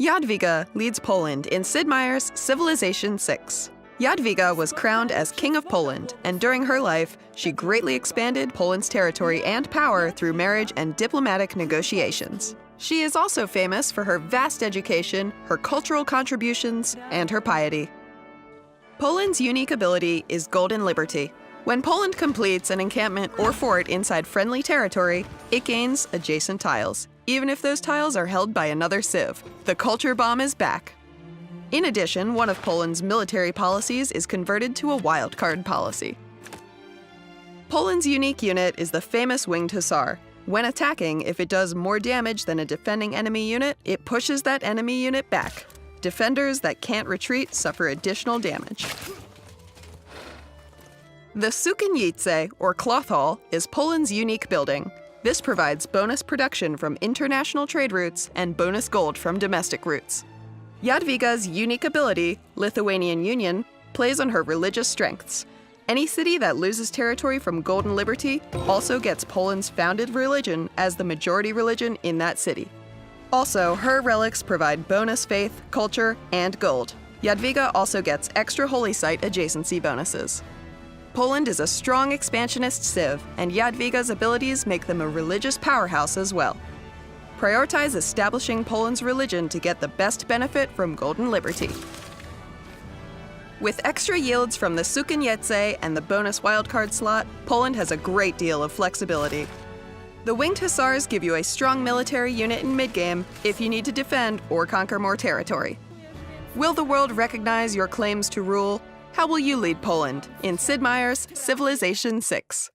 Jadwiga leads Poland in Sid Meier's Civilization VI. Jadwiga was crowned as King of Poland, and during her life, she greatly expanded Poland's territory and power through marriage and diplomatic negotiations. She is also famous for her vast education, her cultural contributions, and her piety. Poland's unique ability is Golden Liberty. When Poland completes an encampment or fort inside friendly territory, it gains adjacent tiles, even if those tiles are held by another sieve. The culture bomb is back. In addition, one of Poland's military policies is converted to a wildcard policy. Poland's unique unit is the famous Winged Hussar. When attacking, if it does more damage than a defending enemy unit, it pushes that enemy unit back. Defenders that can't retreat suffer additional damage. The Sukienice, or Cloth Hall, is Poland's unique building. This provides bonus production from international trade routes and bonus gold from domestic routes. Jadwiga's unique ability, Lithuanian Union, plays on her religious strengths. Any city that loses territory from Golden Liberty also gets Poland's founded religion as the majority religion in that city. Also, her relics provide bonus faith, culture, and gold. Jadwiga also gets extra holy site adjacency bonuses. Poland is a strong expansionist civ, and Jadwiga's abilities make them a religious powerhouse as well. Prioritize establishing Poland's religion to get the best benefit from Golden Liberty. With extra yields from the Sukienice and the bonus wildcard slot, Poland has a great deal of flexibility. The Winged Hussars give you a strong military unit in midgame if you need to defend or conquer more territory. Will the world recognize your claims to rule? How will you lead Poland in Sid Meier's Civilization 6?